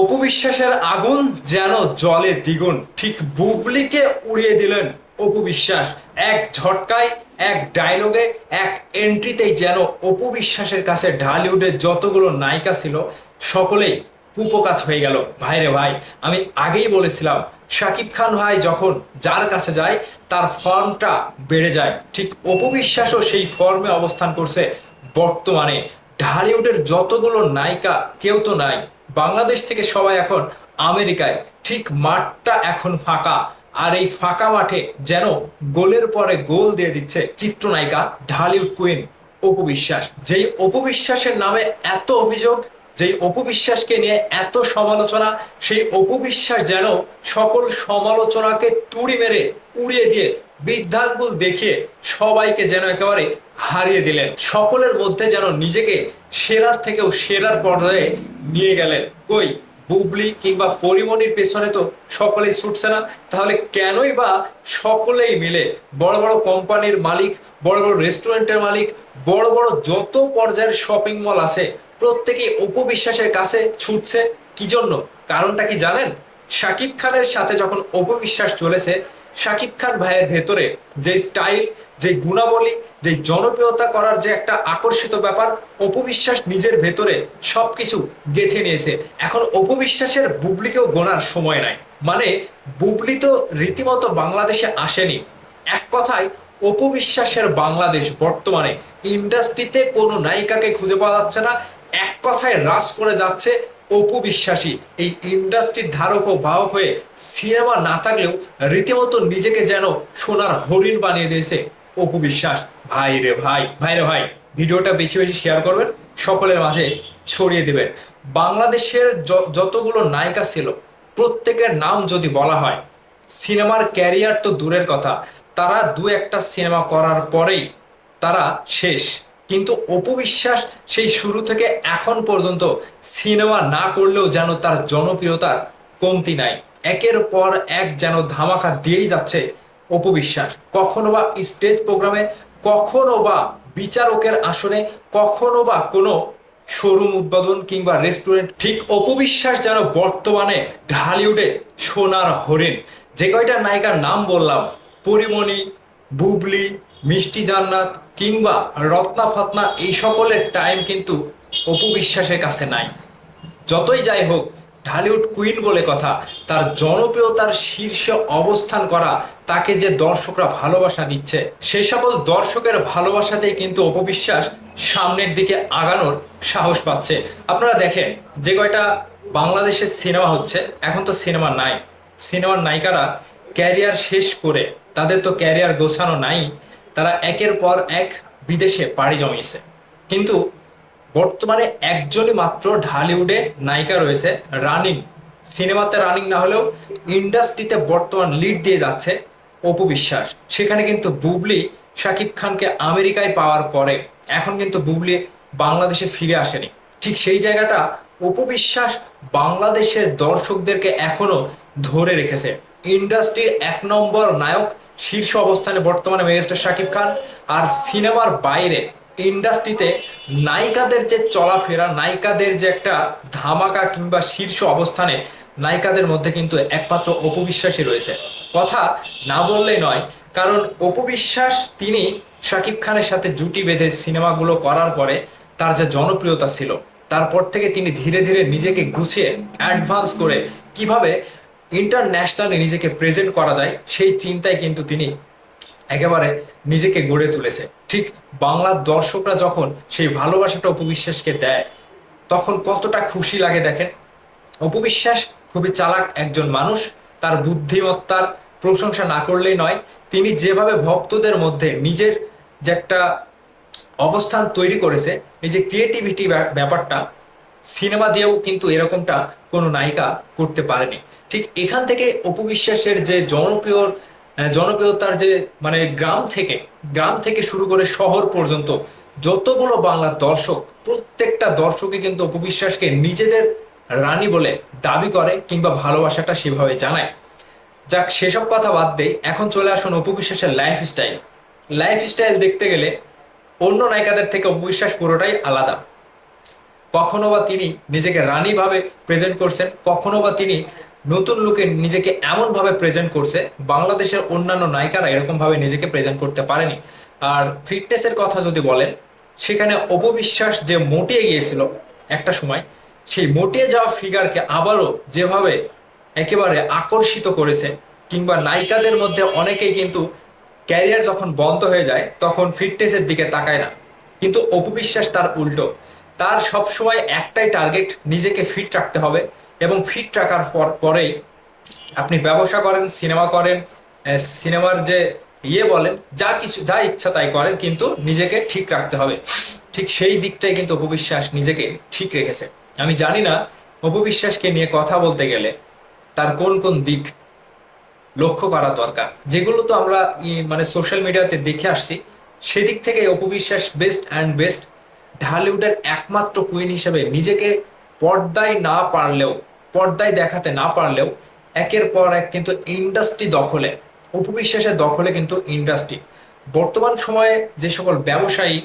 অপবিশ্বাসের আগুন যেন জলে দ্বিগুণ। ঠিক বুবলিকে উড়িয়ে দিলেন অপবিশ্বাস। এক ঝটকায়, এক ডায়লগে, এক এন্ট্রিতেই যেন অপবিশ্বাসের কাছে ঢালিউডের যতগুলো নায়িকা ছিল, সকলেই কুপকাত হয়ে গেল। ভাইরে ভাই, আমি আগেই বলেছিলাম, শাকিব খান ভাই যখন যার কাছে যায়, তার ফর্মটা বেড়ে যায়। ঠিক অপবিশ্বাসও সেই ফর্মে অবস্থান করছে বর্তমানে। ঢালিউডের যতগুলো নায়িকা, কেউ তো নাই। বাংলাদেশ থেকে সবাই এখন আমেরিকায়। ঠিক মাঠটা এখন ফাঁকা। আর এই ফাঁকা মাঠে যেন গোলের পরে গোল দিয়ে দিচ্ছে চিত্রনায়িকা ঢালিউড কুইন। অপবিশ্বাস যেই অপবিশ্বাসের নামে এত অভিযোগ যেই অপবিশ্বাসকে নিয়ে এত সমালোচনা, সেই অপবিশ্বাস যেন সকল সমালোচনাকে তুড়ি মেরে, উড়িয়ে দিয়ে বৃদ্ধাঙ্গুল দেখিয়ে সবাইকে যেন একেবারে হারিয়ে দিলেন। সকলের মধ্যে যেন নিজেকে সেরার থেকেও সেরার পর্যায়ে নিয়ে গেলেন। কই, বুবলি কিংবা পরিমণির পেছনে তো সকলেই ছুটছে না, তাহলে কেনই বা সকলেই মিলে বড় বড় কোম্পানির মালিক, বড় বড় রেস্টুরেন্টের মালিক, বড় বড় যত পর্যায়ের শপিং মল আছে প্রত্যেকেই অপবিশ্বাসের কাছে ছুটছে। কি জন্য? কারণটা কি জানেন? শাকিব খানের সাথে যখন অপবিশ্বাস চলেছে, শাকিব খান ভাইয়ের ভেতরে যে স্টাইল যে গুণাবলী, যে জনপ্রিয়তা করার যে একটা আকর্ষিত ব্যাপার, অপবিশ্বাস নিজের ভেতরে সবকিছু গেথে নিয়েছে। এখন অপবিশ্বাসের বুবলিকেও গোনার সময় নাই। মানে বুবলি তো রীতিমতো বাংলাদেশে আসেনি। এক কথায়, অপবিশ্বাসের বাংলাদেশ বর্তমানে ইন্ডাস্ট্রিতে কোনো নায়িকাকে খুঁজে পাওয়া যাচ্ছে না এক কথায় হ্রাস করে যাচ্ছে অপবিশ্বাসী এই ইন্ডাস্ট্রির ধারক ও বাহক হয়ে সিনেমা না থাকলেও রীতিমতো নিজেকে যেন সোনার হরিণ বানিয়ে দিয়েছে অপবিশ্বাস ভাই রে ভাই ভাই রে ভাই, ভিডিওটা বেশি বেশি শেয়ার করবেন, সকলের মাঝে ছড়িয়ে দেবেন। বাংলাদেশের যতগুলো নায়িকা ছিল, প্রত্যেকের নাম যদি বলা হয়, সিনেমার ক্যারিয়ার তো দূরের কথা, তারা দু একটা সিনেমা করার পরেই তারা শেষ। কিন্তু অপবিশ্বাস সেই শুরু থেকে এখন পর্যন্ত সিনেমা না করলেও যেন তার জনপ্রিয়তার কমতি নাই। একের পর এক যেন ধামাকা দিয়েই যাচ্ছে অপবিশ্বাস। কখনো বা স্টেজ প্রোগ্রামে, কখনো বা বিচারকের আসনে, কখনো বা কোনো শোরুম উদ্বোধন কিংবা রেস্টুরেন্ট, ঠিক অপবিশ্বাস যেন বর্তমানে ঢালিউডে সোনার হরিণ। যে কয়টা নায়িকার নাম বললাম, পরিমণি, বুবলি মিষ্টি জান্নাত কিংবা রত্না ফাতনা এই সকলের টাইম কিন্তু অপবিশ্বাসের কাছে নাই। যতই যাই হোক, ঢালিউড কুইন বলে কথা, তার জনপ্রিয়তার শীর্ষে অবস্থান করা, তাকে যে দর্শকরা ভালোবাসা দিচ্ছে সেই সকল দর্শকের ভালোবাসাতেই কিন্তু অপবিশ্বাস সামনের দিকে আগানোর সাহস পাচ্ছে। আপনারা দেখেন, যে কয়টা বাংলাদেশের সিনেমা হচ্ছে, এখন তো সিনেমা নাই। সিনেমার নায়িকারা ক্যারিয়ার শেষ করে, তাদের তো ক্যারিয়ার গোছানো নাই। তারা একের পর এক বিদেশে পাড়ি জমিয়েছে। কিন্তু বর্তমানে একজনই মাত্র ঢালিউডে নায়িকা রয়েছে, রানিং। সিনেমাতে রানিং না হলেও ইন্ডাস্ট্রিতে বর্তমান লিড দিয়ে যাচ্ছে অপু বিশ্বাস। সেখানে কিন্তু বুবলি, শাকিব খানকে আমেরিকায় পাওয়ার পরে এখন কিন্তু বুবলি বাংলাদেশে ফিরে আসেনি। ঠিক সেই জায়গাটা অপু বিশ্বাস বাংলাদেশের দর্শকদেরকে এখনও ধরে রেখেছে। ইন্ডাস্ট্রির এক নম্বর নায়ক শীর্ষ অবস্থানে বর্তমানে মেগাস্টার শাকিব খান। আর সিনেমার বাইরে ইন্ডাস্ট্রিতে নায়িকাদের যে চলাফেরা, নায়িকাদের যে একটা ধামাকা কিংবা শীর্ষ অবস্থানে নায়িকাদের মধ্যে কিন্তু একমাত্র অপবিশ্বাসী রয়েছে। কথা না বললেই নয়, কারণ অপবিশ্বাস তিনি শাকিব খানের সাথে জুটি বেঁধে সিনেমাগুলো করার পরে তার যে জনপ্রিয়তা ছিল, তারপর থেকে তিনি ধীরে ধীরে নিজেকে গুছিয়ে অ্যাডভান্স করে কীভাবে ইন্টারন্যাশনালি নিজেকে প্রেজেন্ট করা যায়, সেই চিন্তায় কিন্তু তিনি একেবারে নিজেকে গড়ে তুলেছে। ঠিক বাংলার দর্শকরা যখন সেই ভালোবাসাটা অপবিশ্বাসকে দেয়, তখন কতটা খুশি লাগে দেখেন। অপবিশ্বাস খুবই চালাক একজন মানুষ, তার বুদ্ধিমত্তার প্রশংসা না করলেই নয়, তিনি যেভাবে ভক্তদের মধ্যে নিজের যে একটা অবস্থান তৈরি করেছে, এই যে ক্রিয়েটিভিটি ব্যাপারটা সিনেমা দিয়েও কিন্তু এরকমটা কোনো নায়িকা করতে পারেনি। ঠিক এখান থেকে অপবিশ্বাসের যে জনপ্রিয় জনপ্রিয়তার যে মানে গ্রাম থেকে গ্রাম থেকে শুরু করে শহর পর্যন্ত যতগুলো বাংলার দর্শক, প্রত্যেকটা দর্শকই কিন্তু অপবিশ্বাসকে নিজেদের রানী বলে দাবি করে কিংবা ভালোবাসাটা সেভাবে জানায়। যাক, সেসব কথা বাদ দেই, এখন চলে আসুন অপবিশ্বাসের লাইফ স্টাইল লাইফ স্টাইল দেখতে গেলে অন্য নায়িকাদের থেকে অপবিশ্বাস পুরোটাই আলাদা। কখনো বা তিনি নিজেকে রানীভাবে প্রেজেন্ট করছেন, কখনো বা তিনি নতুন লুকে নিজেকে এমনভাবে প্রেজেন্ট করছে, বাংলাদেশের অন্যান্য নায়িকারা এরকমভাবে নিজেকে প্রেজেন্ট করতে পারেনি। আর ফিটনেসের কথা যদি বলেন, সেখানে অপবিশ্বাস যে মোটিয়ে গিয়েছিল একটা সময়, সেই মোটিয়ে যাওয়া ফিগারকে আবারও যেভাবে একেবারে আকর্ষিত করেছে, কিংবা নায়িকাদের মধ্যে অনেকেই কিন্তু ক্যারিয়ার যখন বন্ধ হয়ে যায়, তখন ফিটনেসের দিকে তাকায় না। কিন্তু অপবিশ্বাস তার উল্টো। তার সবসময় একটাই টার্গেট নিজেকে ফিট রাখতে হবে এবং ফিট রাখার পর, পরেই আপনি ব্যবসা করেন সিনেমা করেন সিনেমার যে ইয়ে বলেন, যা কিছু, যা ইচ্ছা তাই করেন, কিন্তু নিজেকে ঠিক রাখতে হবে। ঠিক সেই দিকটাই কিন্তু অপবিশ্বাস নিজেকে ঠিক রেখেছে। আমি জানি না অপবিশ্বাসকে নিয়ে কথা বলতে গেলে তার কোন কোন দিক লক্ষ্য করা দরকার। যেগুলো তো আমরা মানে সোশ্যাল মিডিয়াতে দেখে আসছি, সেদিক থেকে অপবিশ্বাস বেস্ট অ্যান্ড বেস্ট ঢালিউডের একমাত্র কুইন হিসেবে নিজেকে পর্দায় না পারলেও, পর্দায় দেখাতে না পারলেও একের পর এক কিন্তু ইন্ডাস্ট্রি দখলে অপবিশ্বাসের দখলে কিন্তু ইন্ডাস্ট্রি বর্তমান সময়ে যে সকল ব্যবসায়ী,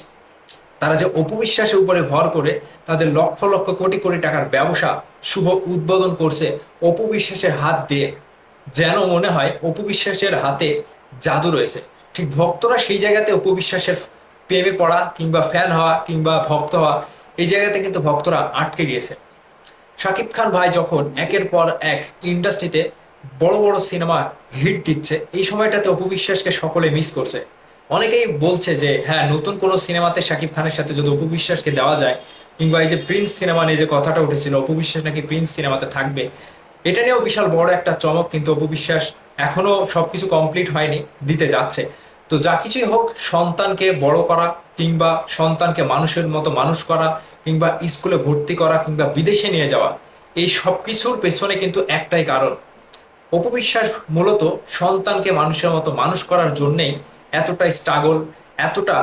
তারা যে অপবিশ্বাসের উপরে ভর করে, তাদের লক্ষ লক্ষ কোটি কোটি টাকার ব্যবসা শুভ উদ্বোধন করছে অপবিশ্বাসের হাত দিয়ে, যেন মনে হয় অপবিশ্বাসের হাতে জাদু রয়েছে। ঠিক ভক্তরা সেই জায়গাতে অপবিশ্বাসের প্রেমে পড়া কিংবা ফ্যান হওয়া কিংবা ভক্ত হওয়া, এই জায়গাতে কিন্তু ভক্তরা আটকে গিয়েছে। শাকিব খান ভাই যখন একের পর এক ইন্ডাস্ট্রিতে বড় বড় সিনেমা হিট দিচ্ছে, এই সময়টাতে অপবিশ্বাসকে সকলে মিস করছে। অনেকেই বলছে যে হ্যাঁ নতুন কোনো সিনেমাতে শাকিব খানের সাথে যদি অপবিশ্বাসকে দেওয়া যায়, কিংবা এই যে প্রিন্স সিনেমা নিয়ে যে কথাটা উঠেছিল অপবিশ্বাস নাকি প্রিন্স সিনেমাতে থাকবে, এটা নিয়েও বিশাল বড় একটা চমক কিন্তু অপু অপবিশ্বাস এখনও সবকিছু কমপ্লিট হয়নি, দিতে যাচ্ছে। তো যা কিছুই হোক, সন্তানকে বড় করা কিংবা সন্তানকে মানুষের মতো মানুষ করা কিংবা স্কুলে ভর্তি করা কিংবা বিদেশে নিয়ে যাওয়া, এই সব কিছুর পেছনে কিন্তু একটাই কারণ। অপবিশ্বাস মূলত সন্তানকে মানুষের মতো মানুষ করার জন্যেই এতটা স্ট্রাগল এতটা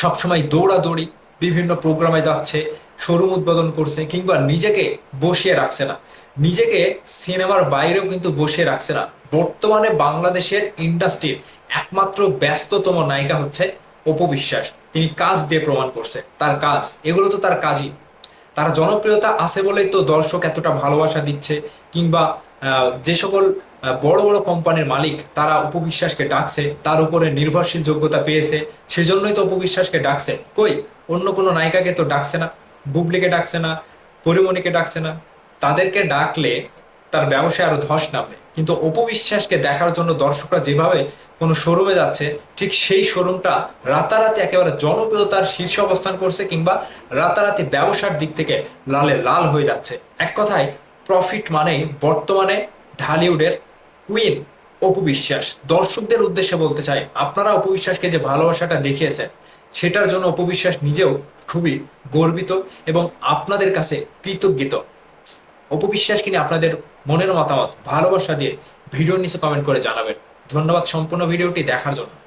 সবসময় দৌড়াদৌড়ি বিভিন্ন প্রোগ্রামে যাচ্ছে শোরুম উদ্বোধন করছে কিংবা নিজেকে বসিয়ে রাখছে না। নিজেকে সিনেমার বাইরেও কিন্তু বসে রাখছে না। বর্তমানে বাংলাদেশের ইন্ডাস্ট্রির একমাত্র ব্যস্ততম নায়িকা হচ্ছে অপবিশ্বাস তিনি কাজ দিয়ে প্রমাণ করছে। তার কাজ, এগুলো তো তার কাজই। তার জনপ্রিয়তা আছে বলেই তো দর্শক এতটা ভালোবাসা দিচ্ছে কিংবা যে সকল বড় বড় কোম্পানির মালিক, তারা উপবিশ্বাসকে ডাকছে, তার উপরে নির্ভরশীল যোগ্যতা পেয়েছে, সেজন্যই তো উপবিশ্বাসকে ডাকছে। কই? অন্য কোনো নায়িকাকে তো ডাকছে না। বুবলিকে ডাকছে না পরিমণিকে ডাকছে না। তাদেরকে ডাকলে তার ব্যবসায় আরও ধস নামবে। কিন্তু অপবিশ্বাসকে দেখার জন্য দর্শকরা যেভাবে কোনো শোরুমে যাচ্ছে, ঠিক সেই শোরুমটা রাতারাতি একেবারে জনপ্রিয়তার শীর্ষ অবস্থান করছে কিংবা রাতারাতি ব্যবসার দিক থেকে লালে লাল হয়ে যাচ্ছে। এক কথায় প্রফিট মানেই বর্তমানে ঢালিউডের কুইন অপবিশ্বাস। দর্শকদের উদ্দেশ্যে বলতে চাই, আপনারা অপবিশ্বাসকে যে ভালোবাসাটা দেখিয়েছেন, সেটার জন্য অপবিশ্বাস নিজেও খুবই গর্বিত এবং আপনাদের কাছে কৃতজ্ঞিত। অপবিশ্বাসকে নিয়ে আপনাদের মনের মতামত, ভালোবাসা দিয়ে ভিডিওর নিচে কমেন্ট করে জানাবেন। ধন্যবাদ সম্পূর্ণ ভিডিওটি দেখার জন্য।